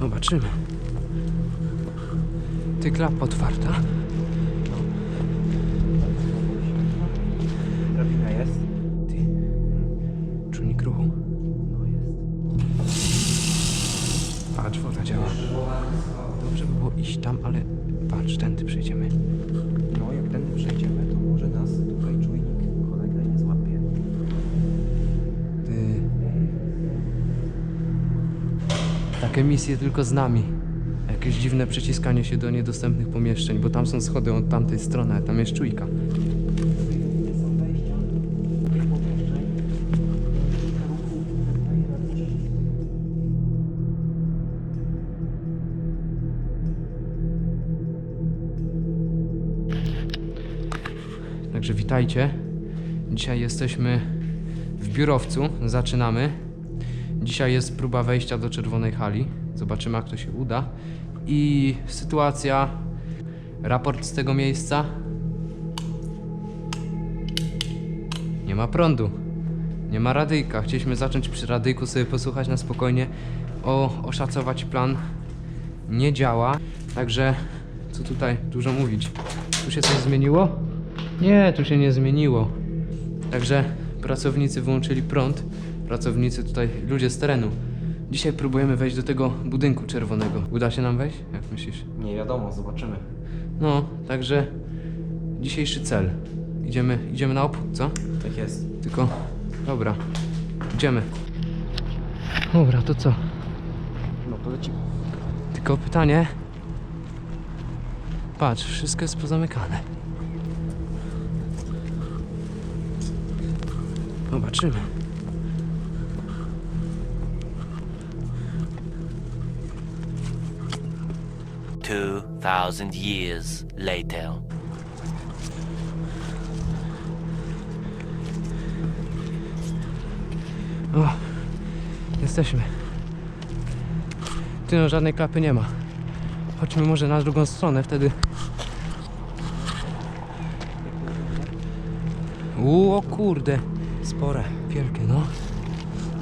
Zobaczymy. Ty klapa otwarta. Drabina jest? Ty. Czujnik ruchu. No jest. Patrz, woda działa. Dobrze by było iść tam, ale patrz, tędy przejdziemy. Misje tylko z nami. Jakieś dziwne przyciskanie się do niedostępnych pomieszczeń, bo tam są schody od tamtej strony, a tam jest czujka. Także witajcie. Dzisiaj jesteśmy w biurowcu. Zaczynamy. Dzisiaj jest próba wejścia do czerwonej hali. Zobaczymy, jak to się uda. I sytuacja. Raport z tego miejsca. Nie ma prądu. Nie ma radyjka. Chcieliśmy zacząć przy radyjku sobie posłuchać na spokojnie, o, oszacować plan. Nie działa. Także co tutaj dużo mówić. Tu się coś zmieniło? Nie, tu się nie zmieniło. Także pracownicy wyłączyli prąd. Pracownicy tutaj, ludzie z terenu. Dzisiaj próbujemy wejść do tego budynku czerwonego. Uda się nam wejść? Jak myślisz? Nie wiadomo, zobaczymy. No, także dzisiejszy cel. Idziemy, idziemy na obchód, co? Tak jest. Tylko, dobra, idziemy. Dobra, to co? No to lecimy. Tylko pytanie. Patrz, wszystko jest pozamykane. Zobaczymy. Two thousand years later. O, jesteśmy. Ty no, żadnej klapy nie ma. Chodźmy może na drugą stronę, wtedy... U, o kurde. Spore. Wielkie, no.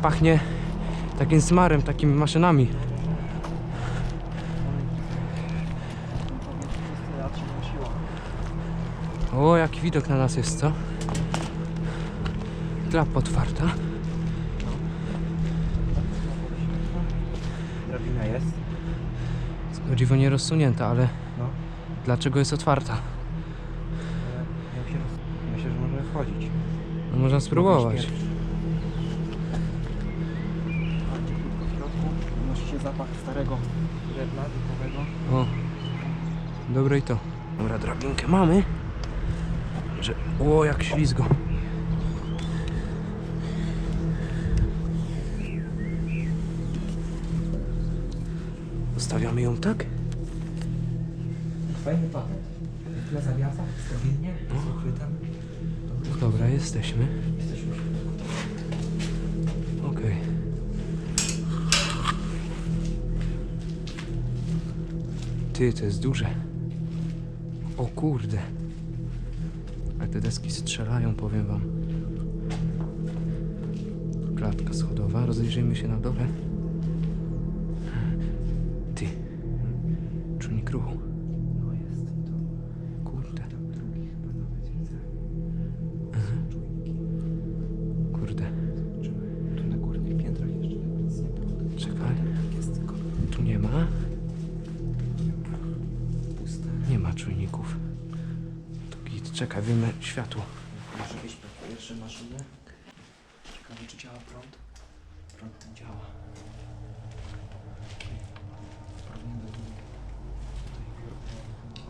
Pachnie takim smarem, takimi maszynami. O, jaki widok na nas jest, co? Klapa otwarta. Drabina jest? O dziwo nie rozsunięta, ale No. dlaczego jest otwarta? Myślę, że możemy wchodzić. No, można spróbować. Unosi zapach starego drewna typowego. O, dobre i to. Dobra, drabinkę mamy. O, jak ślizgo. Zostawiamy ją tak? Fajny patent. Tyle zawiasa, stabilnie, z uchwytem. Dobry. Dobra, jesteśmy. Jesteśmy Okej. Ty, to jest duże. O kurde. Ale te deski strzelają, powiem wam. Klatka schodowa. Rozejrzyjmy się na dole. Ty. Czujnik ruchu. Światło. Może jakieś pierwsze maszyny. Ciekawe czy działa prąd. Prąd nie działa.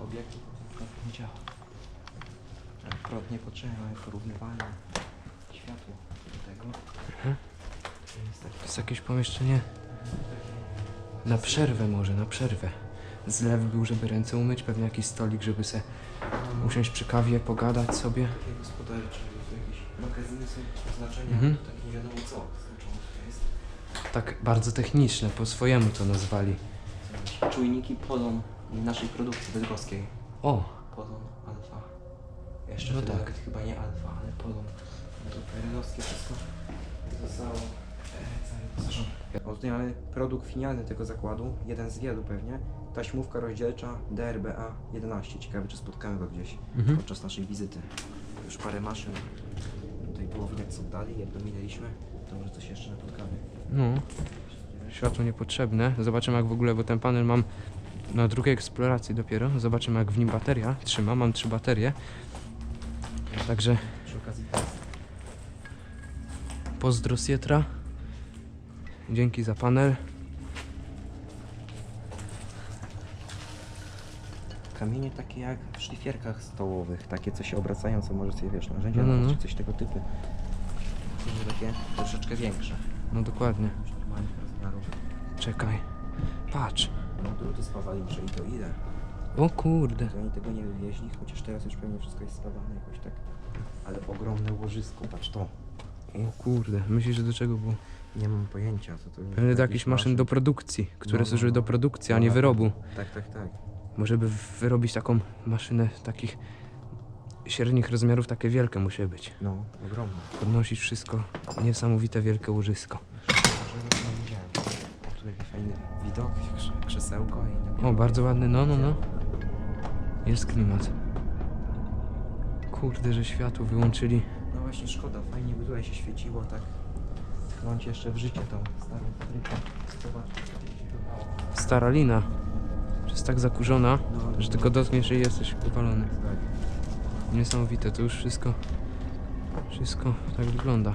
Obiektu prąd nie działa. Ale Prąd niepotrzebny, mamy porównywalne światło do tego. Mhm. Jest jakieś pomieszczenie na przerwę może, na przerwę. Zlew był, żeby ręce umyć, pewnie jakiś stolik, żeby se usiąść przy kawie, pogadać sobie. takie gospodarcze, jakieś magazyny są oznaczenia, Mhm. to tak nie wiadomo co skończone to jest. Tak bardzo techniczne, po swojemu to nazwali. Czujniki Polon naszej produkcji bydgoskiej. O, Polon Alfa. Jeszcze No no tak. tak. chyba nie Alfa, ale Polon. No to perelowskie wszystko zostało e, całe. O, tutaj mamy produkt finalny tego zakładu, jeden z wielu pewnie. Taśmówka rozdzielcza DRBA 11. Ciekawe, czy spotkamy go gdzieś Mhm. podczas naszej wizyty. Już parę maszyn tutaj było widać co dalej, jak dominęliśmy, to może coś jeszcze napotkamy. No, światło niepotrzebne. Zobaczymy jak w ogóle, bo ten panel mam na drugiej eksploracji dopiero. Zobaczymy jak w nim bateria trzyma. Mam trzy baterie. Także Przy okazji pozdro Sietra. Dzięki za panel. Kamienie takie jak w szlifierkach stołowych, takie co się obracają, co może sobie wiesz, narzędzia no. czy coś tego typu. Tylko takie troszeczkę większe. No dokładnie. Już normalnych rozmiarów. Czekaj. Patrz. No druty spawalnicze i to ile? O kurde. To oni tego nie wywieźli, chociaż teraz już pewnie wszystko jest spawane jakoś tak. Ale ogromne łożysko, patrz to. O kurde. Myślisz, że do czego było? Nie mam pojęcia, co to jest. Pewnie do jakichś maszyn do produkcji, które No, no, służyły no. do produkcji, a No, nie na wyrobu. Tak, tak, tak. Może by wyrobić taką maszynę takich średnich rozmiarów, takie wielkie musi być. No, ogromne. Podnosić wszystko. Niesamowite wielkie łożysko. Może to nie widziałem. O, tu jakiś fajny widok, krze- krzesełko i. O, bardzo ładny, no, no, no. Jest klimat. Kurde, że światło wyłączyli. No właśnie szkoda, fajnie by tutaj się świeciło, tak tchnąć jeszcze w życie tą starą fabrykę. Stara lina. Jest tak zakurzona, że tylko dotkniesz i jesteś upalony. Niesamowite, to już wszystko, wszystko tak wygląda.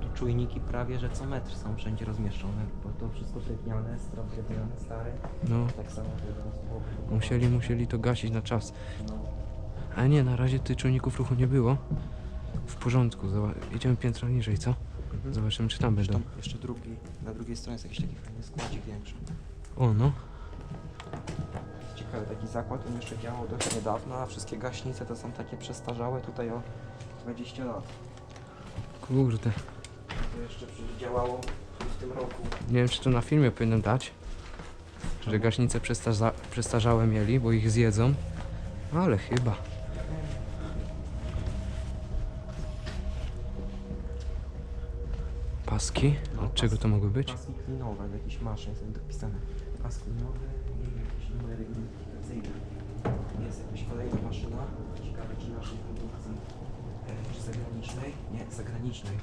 Tu czujniki prawie, że co metr są wszędzie rozmieszczone, bo to wszystko drewniane, drewniane, stare. No, Tak samo było. musieli, musieli to gasić na czas. Ale nie, na razie tych czujników ruchu nie było. W porządku, zoba- idziemy piętro niżej, co? Mhm. Zobaczymy, czy tam będą. Tam jeszcze drugi, na drugiej stronie jest jakiś taki fajny składzik większy. O, no. Ciekawy taki zakład, on jeszcze działał dość niedawno, a wszystkie gaśnice to są takie przestarzałe tutaj o 20 lat. Kurde. To jeszcze przecież działało w tym roku. Nie wiem, czy to na filmie powinienem dać. Że gaśnice przestarza- przestarzałe mieli, bo ich zjedzą. Ale chyba. Paski? Od czego to mogły być? Paski klinowe, do jakichś maszyn są dopisane. Pas klinowy i jakieś numery identyfikacyjne. Jest jakaś kolejna maszyna. Ciekawe czy naszej produkcji, e, czy zagranicznej? Nie, zagranicznej.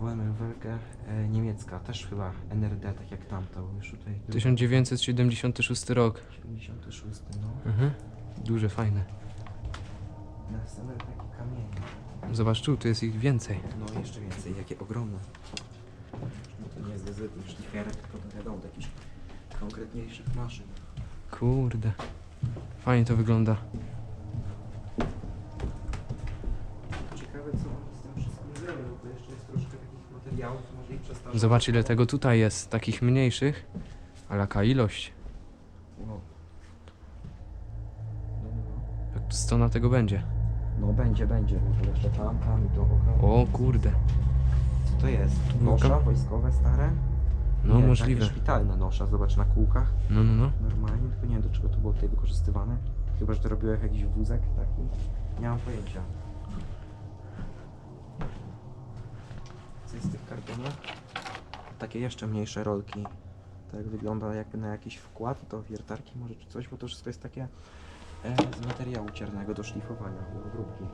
OMWG e, niemiecka, też chyba NRD, tak jak tamta, bo już tutaj... 1976 rok. 76, no. Mhm. Duże, fajne. Następne takie kamienie. Zobacz tu, tu jest ich więcej. No jeszcze więcej, jakie ogromne. No to nie jest do zwykłych szlifierek, tylko to wiadomo, konkretniejszych maszyn. Kurde. Fajnie to wygląda. Ciekawe co oni z tym wszystkim zrobią, bo jeszcze jest troszkę takich materiałów, może i przestarzałych. Zobacz ile tego tutaj jest, takich mniejszych. Ale jaka ilość. Wow. No, no, Jak 100 na tego będzie. no. no będzie, będzie, może jeszcze tam, tam i to. O kurde. Co to jest? był Nosza wojskowe stare? No nie, możliwe. Takie szpitalne nosza, zobacz na kółkach. No, no, no. Normalnie, tylko nie wiem do czego to było tutaj wykorzystywane. Chyba, że to robiło jak jakiś wózek taki. Nie mam pojęcia. Co jest w tych kartonach? Takie jeszcze mniejsze rolki. Tak wygląda jakby na jakiś wkład do wiertarki może czy coś, bo to wszystko jest takie e, z materiału ciarnego do szlifowania, do obróbki.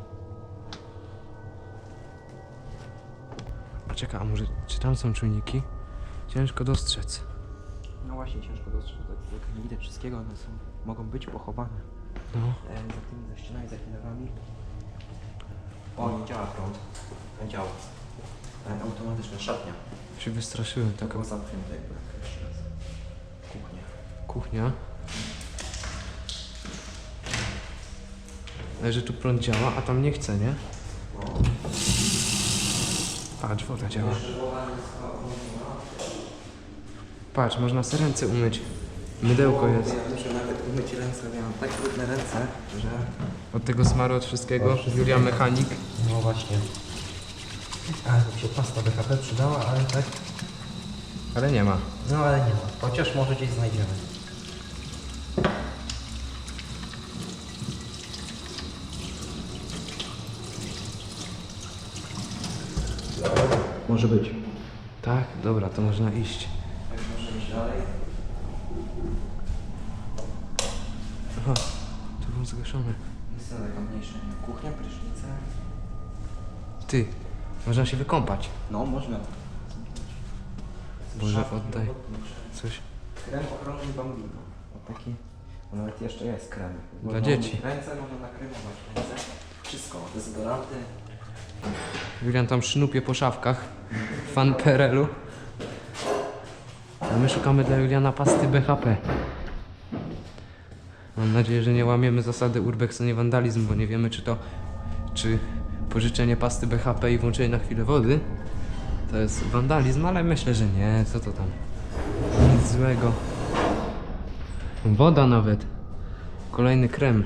A czekaj, a może czy tam są czujniki? Ciężko dostrzec. No właśnie, ciężko dostrzec, tak, tak nie widać wszystkiego, one są, mogą być pochowane. No. e, za tymi za ścianami, za filarami. O, nie działa prąd. Nie działa. E, automatyczna szatnia. Się wystraszyłem. Taka Taka zamknięta jakby. Jeszcze raz. Kuchnia. kuchnia. Ale że tu prąd działa, a tam nie chce, nie? Patrz, woda działa. Patrz, można sobie ręce umyć. Mydełko jest. Ja muszę nawet umyć ręce, miałem tak brudne ręce, że... Od tego smaru, od wszystkiego. Julia mechanik. No właśnie. Ale mi się pasta BHP przydała, ale tak... Ale nie ma. No ale nie ma. Chociaż może gdzieś znajdziemy. Może być. Tak, dobra, to można iść. dalej. Aha, taka mniejsza. nie? Kuchnia, prysznica. Ty, można się wykąpać. No, można. Boże, Szafki, oddaj. robotnicze. Coś. Krem ochronny bambino. O taki. O, nawet jeszcze jest krem. Dla Można dzieci. umyć Ręce można nakremować ręce. Wszystko. Dezodoranty. Julian tam sznupie po szafkach. Fan PRL-u. A my szukamy dla Juliana pasty BHP. Mam nadzieję, że nie łamiemy zasady urbex nie wandalizm, bo nie wiemy czy to czy pożyczenie pasty BHP i włączenie na chwilę wody to jest wandalizm, ale myślę, że nie, co to tam. Nic złego. Woda nawet. Kolejny krem.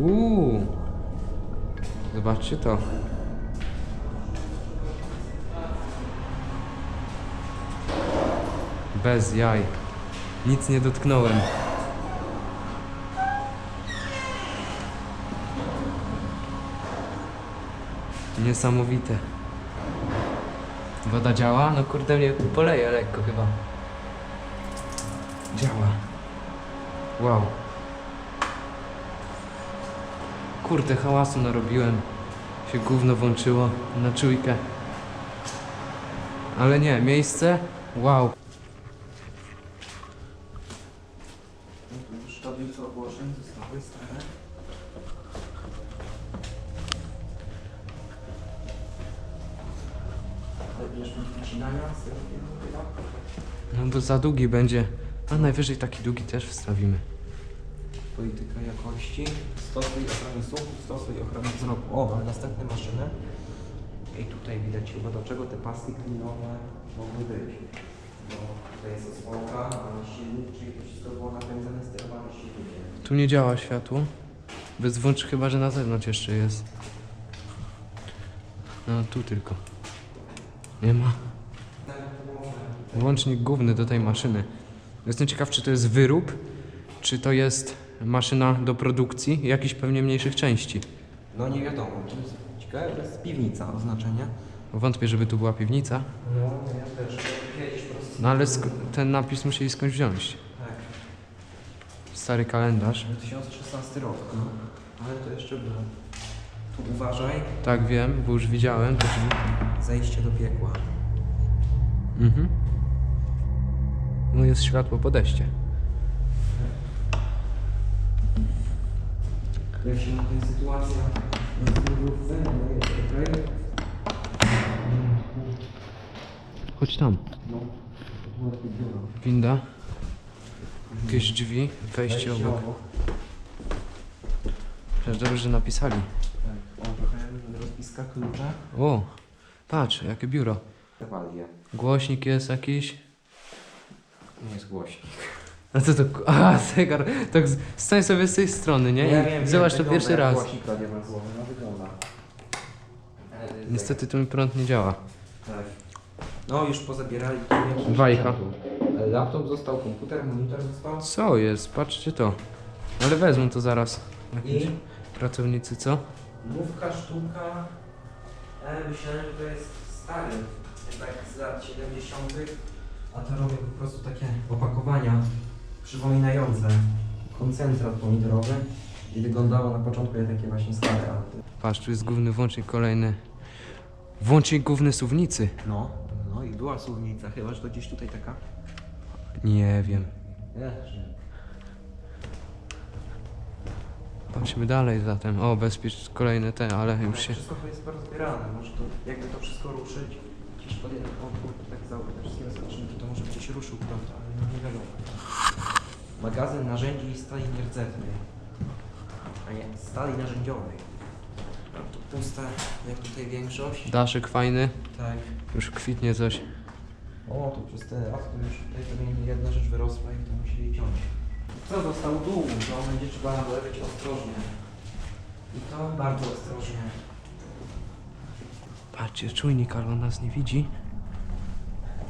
Uuu. Zobaczcie to. Bez jaj. Nic nie dotknąłem. Niesamowite. Woda działa? No kurde mnie poleje lekko chyba. Działa. Wow. Kurde, hałasu narobiłem. Się gówno włączyło na czujkę. Ale nie, miejsce? Wow. No tu już tablice ogłoszeń zostały stare. Będziesz mieć wycinania z tego filmu chyba? No bo za długi będzie. A najwyżej taki długi też wstawimy. Polityka jakości. Stosuj ochrony słuchu, stosuj ochronę wzroku. O, mamy następne maszyny. I tutaj widać chyba do czego te pasy klinowe mogły być. Bo tutaj jest osłonka, a silnik, czyli to wszystko było napędzane, sterowane silnikiem. Tu nie działa światło. Bez włącz chyba, że na zewnątrz jeszcze jest. No tu tylko. Nie ma. Włącznik główny do tej maszyny. Jestem ciekaw, czy to jest wyrób, czy to jest maszyna do produkcji jakichś pewnie mniejszych części. No nie wiadomo, to jest ciekawe, to jest piwnica oznaczenie. Wątpię, żeby tu była piwnica. No, ja też. No ale ten napis musieli skądś wziąć. Tak, Stary kalendarz. 2016 rok. No. Ale to jeszcze było. Tu uważaj, Tak wiem, bo już widziałem. To zejście do piekła. Mhm. No jest światło podejście. Jak się na tej sytuacja okej? Chodź tam. No. Winda. Jakieś drzwi. Wejście obok. Przecież dobrze, że napisali. Tak, o, trochę rozpiska klucza. O, patrz, jakie biuro. Ewalie. Głośnik jest jakiś. Nie jest głośnik. A co to? A, zegar. Tak, z- stań sobie z tej strony, nie? I Zobacz to wygląda pierwszy raz. Głośnik radiowęzłowy, no wygląda. Ale to jest Niestety tu mi prąd nie działa. Tak. No już pozabierali tu Wajcha. sprzętu. Ale Laptop został, komputer, monitor został. Co jest? Patrzcie to. Ale wezmą to zaraz. Jakieś I pracownicy, co? Mówka, sztuka. Ale myślałem, że to jest stary. Tak z lat 70. A to robię po prostu takie opakowania przypominające koncentrat pomidorowy. I wyglądało na początku jak takie właśnie stare, ale to... Patrz, tu jest główny włącznik kolejny. Włącznik główny suwnicy. No, no i była suwnica, chyba że to gdzieś tutaj taka. Nie wiem. Nie, że... Patrzmy dalej zatem. O, bezpiecz kolejne te, ale już się... Wszystko to jest porozbierane, może to jakby to wszystko ruszyć, gdzieś pod jeden otwór, to tak te wszystkie rozroczniki, to może gdzieś ruszył prąd, ale no nie wiadomo. Magazyn narzędzi i stali nierdzewnej, a nie, stali narzędziowej. No, tu puste, jak tutaj większość. Daszek fajny. Tak. Już kwitnie coś. O, tu przez ten raz, to już tutaj pewnie jedna rzecz wyrosła i to musieli ciąć. Co został dół, to będzie trzeba lepić ostrożnie. I to bardzo ostrożnie. Patrzcie, czujnik, ale on nas nie widzi.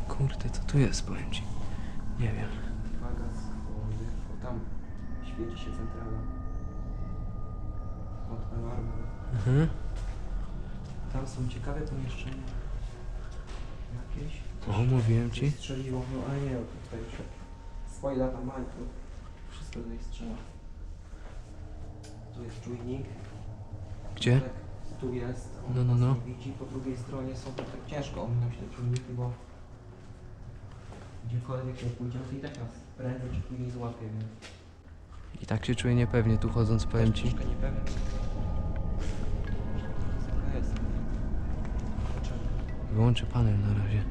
Kurde, co tu jest, powiem ci. Nie wiem. Uwaga, schody. O, tam świeci się centrala. Od alarmu. Mhm. Tam są ciekawe pomieszczenia. jakieś. O, mówiłem ci. Strzeliło, no ale nie, tutaj już swoje lata mają, wszystko tutaj strzela. Tu jest czujnik. Gdzie? Tak, Tu jest, on No, no, nas no. nie widzi, po drugiej stronie są to tak ciężko ominąć te czujniki, bo gdziekolwiek nie pójdziemy, to i tak nas prędzej czy później złapie, więc I tak się czuję niepewnie tu chodząc, powiem ci. troszkę niepewnie. Trochę jest. Dlaczego? Wyłączę panel na razie.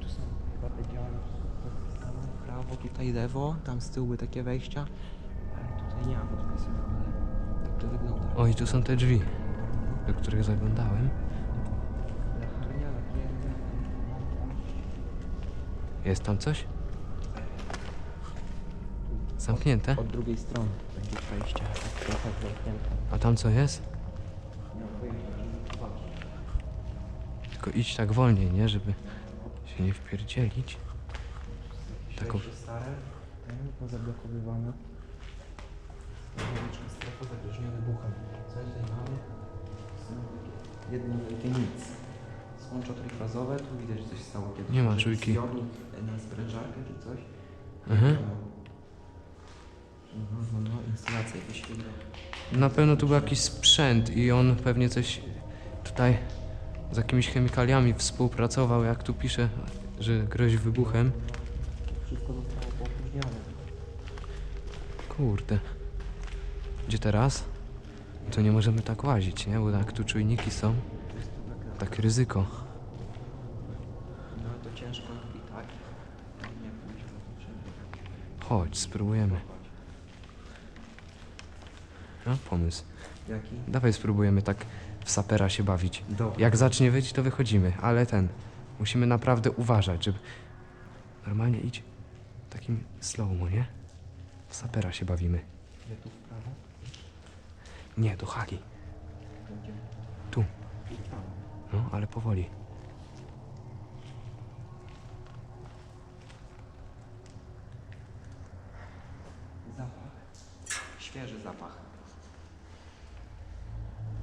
Tu są chyba te działania podpisane. Prawo, tutaj lewo, tam z tyłu były takie wejścia, ale tutaj nie ma podpisów, ale tak to wygląda. O, i tu są te drzwi, do których zaglądałem. Jest tam coś? Zamknięte? Od drugiej strony będzie przejście, tak trochę zamknięte. A tam co jest? Mam. Tylko idź tak wolniej, nie? Żeby się nie wpierdzielić. Taką- stare, ten pozablokowywane. Niewielka strefa zagrożenia wybuchem. Co tutaj mamy? Są takie jedno wielkie nic. Słączo trójfazowe, tu widać, że coś stało kiedyś. Nie ma Jakiś czujki. zbiornik na sprężarkę czy coś. Mhm. No, no, no, instalacja jakaś hydro. Na pewno tu był jakiś sprzęt i on pewnie coś tutaj z jakimiś chemikaliami współpracował, jak tu pisze, że grozi wybuchem. Wszystko zostało poopóźnione. Kurde. Gdzie teraz? To nie możemy tak łazić, nie? Bo jak tu czujniki są, tak ryzyko. No to ciężko i tak. Nie w przerwę. Chodź, spróbujemy. No, pomysł. Jaki? Dawaj spróbujemy tak w sapera się bawić. Dobra. Jak zacznie wyjść, to wychodzimy, ale ten. Musimy naprawdę uważać, żeby. Normalnie idź takim slow nie? W sapera się bawimy. Gdzie tu w prawo? Nie, do. Będzie Tu. No, ale powoli. Zapach. Świeży zapach.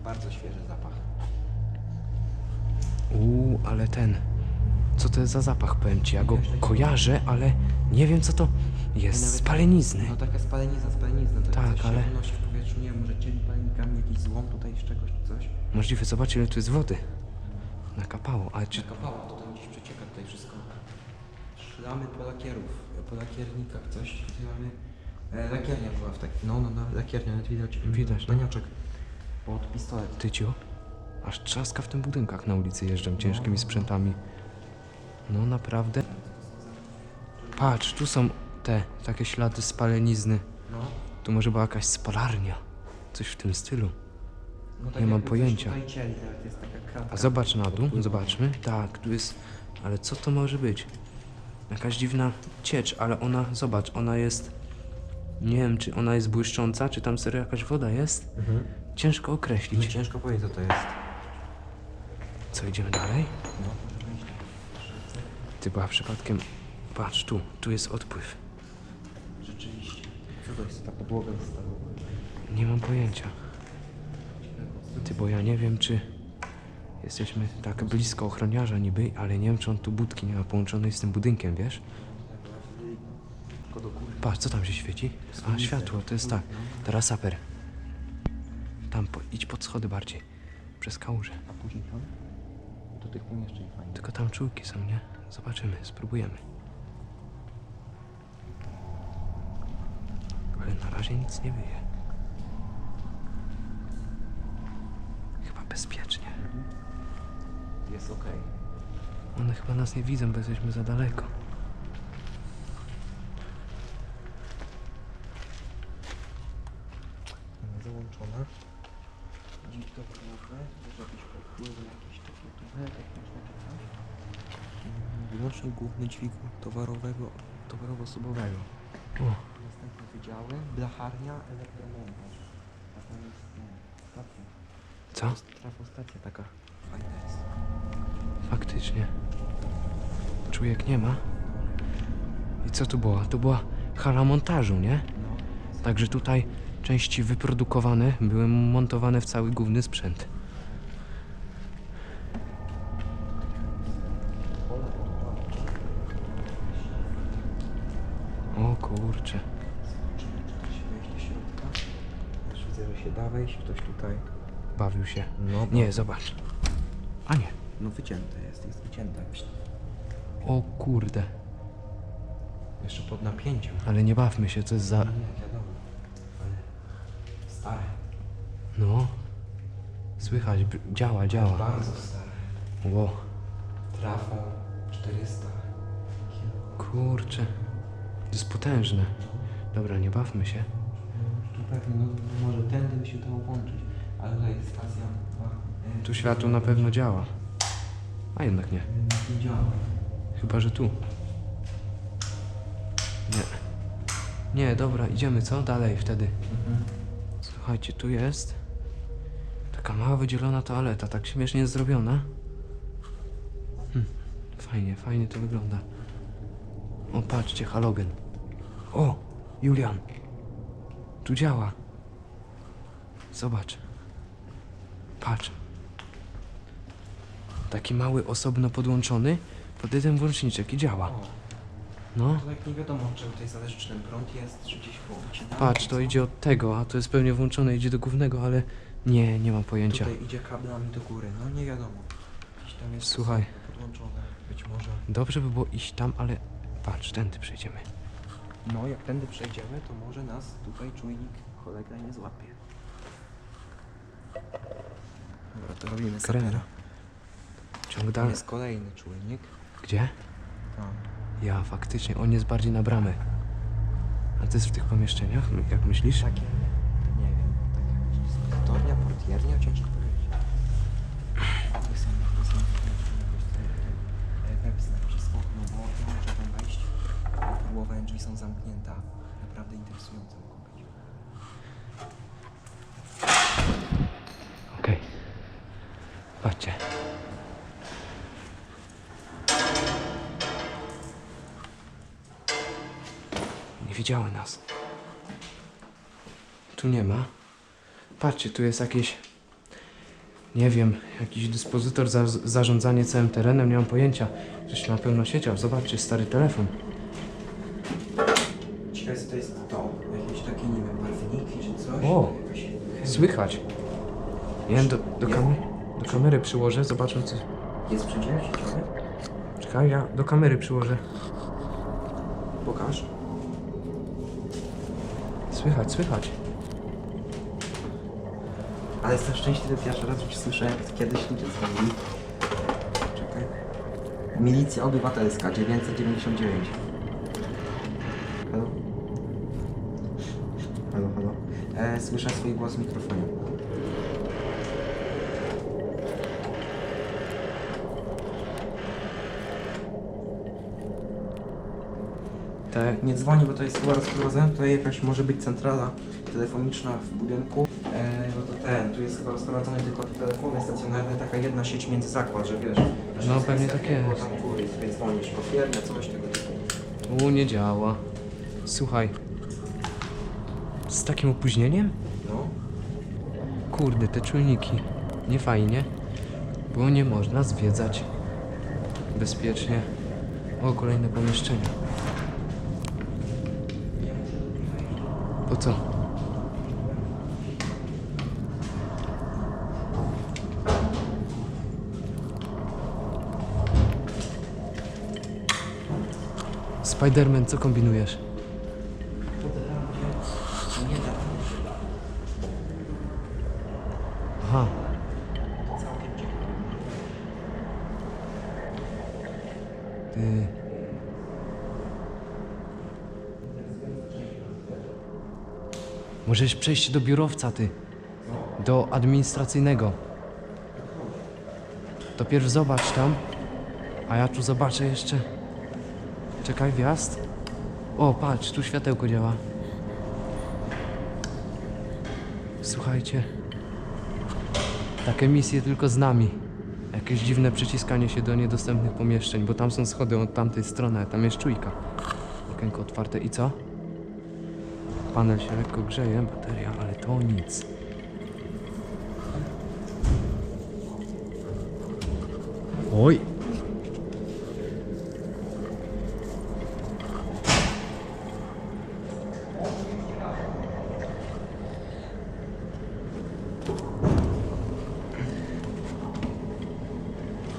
Bardzo świeży zapach. Uuu, ale ten. Co to jest za zapach, powiem ci? Ja go kojarzę, ale nie wiem co to jest. Nawet- Spalenizny. No taka spalenizna, spalenizna. To Tak, coś ale- się unosi w powietrzu, nie wiem, może palnikami jakiś złom tutaj z czegoś coś. Możliwe, zobacz ile tu jest wody. Nakapało, ale czy... To tam gdzieś przecieka tutaj wszystko. Szlamy po lakierów, po lakiernikach, coś. Tutaj mamy... E, lakiernia była w tak... No, no, no, lakiernia, nawet widać. Widać, no. Paniaczek. Pod pistolet. Tycio? Aż trzaska w tym budynkach na ulicy jeżdżą ciężkimi sprzętami. No naprawdę. Patrz, tu są te takie ślady spalenizny. No. Tu może była jakaś spalarnia. Coś w tym stylu. no Nie mam jakby coś pojęcia. Tutaj cieli, nawet jest taka kratka. A zobacz na dół, zobaczmy. Tak, tu jest. Ale co to może być? Jakaś dziwna ciecz, ale ona, zobacz, ona jest. Nie wiem, czy ona jest błyszcząca, czy tam serio jakaś woda jest. Mhm. Ciężko No określić. ciężko powiedzieć co to jest. Co, idziemy dalej? No, może wejść. Ty była przypadkiem. Patrz, tu, tu jest odpływ. Rzeczywiście. Co to jest? Ta podłoga jest. Nie mam pojęcia. Ty, bo ja nie wiem, czy jesteśmy tak blisko ochroniarza niby, ale nie wiem, czy on tu budki nie ma połączonej z tym budynkiem, wiesz? Patrz, co tam się świeci? A, światło, to jest tak. Teraz saper. Tam, po, idź pod schody bardziej. Przez kałużę. A później tam? Do tych pomieszczeń fajnie. Tylko tam czułki są, nie? Zobaczymy, spróbujemy. Na razie nic nie wyje. Chyba bezpiecznie. Jest okej. One chyba nas nie widzą, bo jesteśmy za daleko. Ona załączona. Dziś do głowy, też jakieś podpływy, jakieś takie tunele. Wyłącznik główny dźwigu towarowego, towarowo-osobowego. Następne wydziały, blacharnia, elektromontaż. A tam jest no, stacja. co? Trafostacja taka fajna jest. Faktycznie. Czujek nie ma. I co tu była? To była hala montażu, nie? No, Także tutaj części wyprodukowane były montowane w cały główny sprzęt. Kurczę. Zobaczymy, czy da się wejść do środka. Też widzę, że się da wejść. Ktoś tutaj... Bawił się. No, Nie, zobacz. A nie. No wycięte jest, jest wycięte. O kurde. Jeszcze pod napięciem. Ale nie bawmy się, co jest za... Nie, wiadomo. Ale stare. No. Słychać, b- działa, działa. Bardzo stare. Ło. Trafa 400 kilo. Kurczę. To jest potężne. Dobra, nie bawmy się. Tu pewnie, no, no może tędy by się dało włączyć, ale tutaj stacja. a, e, Tu światło na pewno działa. A jednak nie. Nie działa. Chyba, że tu. Nie. Nie, dobra, idziemy co? Dalej wtedy. Słuchajcie, tu jest taka mała wydzielona toaleta, tak śmiesznie zrobiona. Hm. Fajnie, fajnie to wygląda. O, patrzcie, halogen. O, Julian. Tu działa. Zobacz. Patrz. Taki mały, osobno podłączony pod jeden włączniczek i działa. No. to jak nie wiadomo, czego tutaj zależy, czy ten prąd jest, czy gdzieś powycinany. Patrz, to idzie od tego, a to jest pewnie włączone, idzie do głównego, ale nie, nie mam pojęcia. Tutaj idzie kablami do góry, no nie wiadomo. Gdzieś tam jest Słuchaj. podłączone, być może. Dobrze by było iść tam, ale patrz, tędy przejdziemy. No, jak tędy przejdziemy, to może nas tutaj czujnik cholera nie złapie. Dobra, to robimy sapera. Ciąg dalej. jest kolejny czujnik. Gdzie? Tam. Ja, faktycznie, on jest bardziej na bramę. A to jest w tych pomieszczeniach, jak myślisz? Takie, nie wiem, takie stornia, portiernia, ciężko powiedzieć. To są, to są e, webs nacisk okno, bo nie można tam wejść. Próbowałem, drzwi są zamknięte. Naprawdę interesujące mogą być. Okej. Patrzcie. Nie widziały nas. Tu nie ma. Patrzcie, tu jest jakieś. Nie wiem, jakiś dyspozytor za zarządzanie całym terenem, nie mam pojęcia. Ktoś na pewno siedział. Zobaczcie, stary telefon. Ciekawe, co to jest to? Jakieś takie, nie wiem, barwniki czy coś? O! Słychać. Nie wiem, do, do, kamy do kamery przyłożę, zobaczę co. Jest przecinek sieciowy? Czekaj, ja do kamery przyłożę. Pokaż. Słychać, słychać. Ale jestem szczęśliwy, pierwszy raz już słyszę, jak kiedyś ludzie dzwonili. Czekaj. Milicja Obywatelska, 999. Halo? Halo, halo. E, słyszę swój głos w mikrofonie. Nie dzwoni, bo to jest chyba rozprowadzone. Tutaj jakaś może być centrala telefoniczna w budynku. E, no to ten, tu jest chyba rozprowadzony tylko telefony stacjonarne, taka jedna sieć między zakład, że wiesz. że No, pewnie takie, tak jest. Bo tam góry sobie dzwonisz, potwierdza coś tego typu. U, nie działa. Słuchaj. Z takim opóźnieniem? No. Kurde, te czujniki. Nie fajnie. Bo nie można zwiedzać bezpiecznie. O, kolejne pomieszczenie. Po co? Spiderman, co kombinujesz? Aha, ty. Możesz przejść do biurowca, ty. Do administracyjnego. To pierw zobacz tam, a ja tu zobaczę jeszcze. Czekaj, wjazd. O, patrz, tu światełko działa. Słuchajcie. Takie misje tylko z nami. Jakieś dziwne przyciskanie się do niedostępnych pomieszczeń, bo tam są schody od tamtej strony, a tam jest czujka. Okienko otwarte i co? panel się lekko grzeje, bateria, ale to nic. Oj!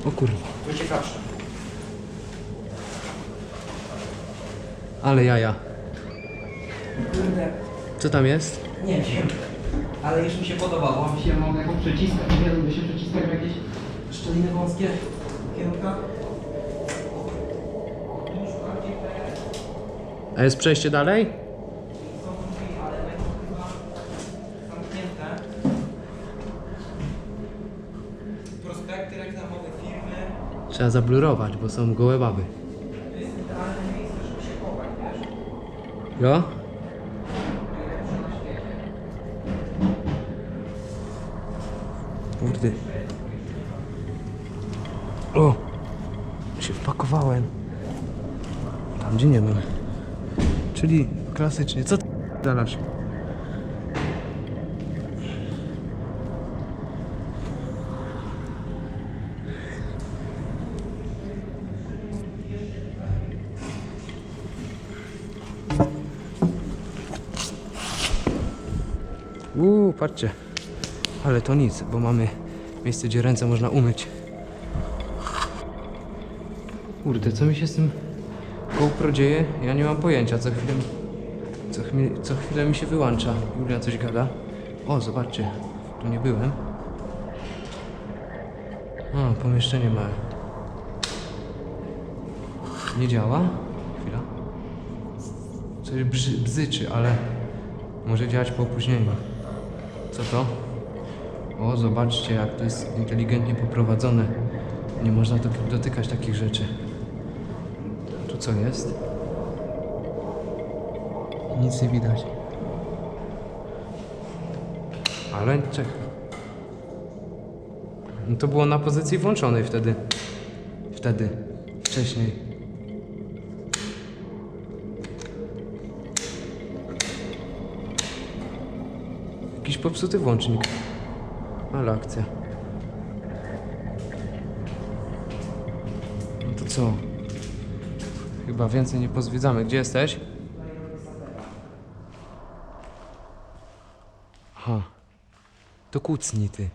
O kurwa. To ciekawsze. Ale jaja. Kurde, Co tam jest? nie wiem. Ale już mi się podobało. Mi się mogę jaką przyciskać. Nie wiem, by się przyciskać w jakieś szczeliny wąskie kierunkach. Tu szukam gdzie te A jest przejście dalej? są drzwi, ale będą chyba zamknięte. Prospekty reklamowe firmy. Trzeba zablurować, bo są gołe baby. To jest idealne miejsce, żeby się chować, wiesz? Jo? Tam gdzie nie mam. Czyli klasycznie. Co ty dalasz? Uuu, patrzcie. Ale to nic, bo mamy miejsce, gdzie ręce można umyć. Kurde, co mi się z tym GoPro dzieje? Ja nie mam pojęcia. Co chwilę, co, co chwilę mi się wyłącza. Julian coś gada. O, zobaczcie, tu nie byłem. O, pomieszczenie małe. Nie działa? Chwila. Coś brzy, bzyczy, ale może działać po opóźnieniu. Co to? O, zobaczcie, jak to jest inteligentnie poprowadzone. Nie można doty- dotykać takich rzeczy. Tu co jest? Nic nie widać. Ale czekaj. No to było na pozycji włączonej wtedy. Wtedy. Wcześniej. Jakiś popsuty włącznik. Ale akcja. No to co? Chyba więcej nie pozwiedzamy. Gdzie jesteś? Aha. To kucnij ty.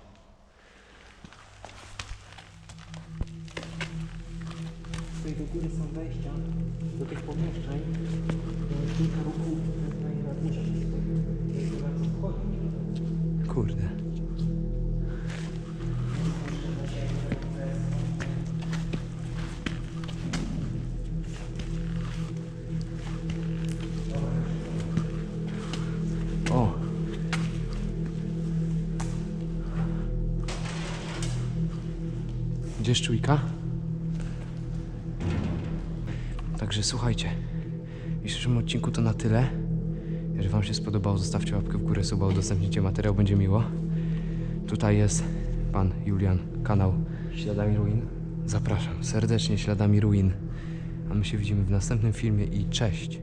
Gdzie szczujka? Także słuchajcie. W dzisiejszym odcinku to na tyle. Jeżeli Wam się spodobało, zostawcie łapkę w górę, suba, udostępnijcie materiał, będzie miło. Tutaj jest pan Julian, kanał Śladami ruin. Zapraszam serdecznie, śladami ruin. A my się widzimy w następnym filmie i cześć.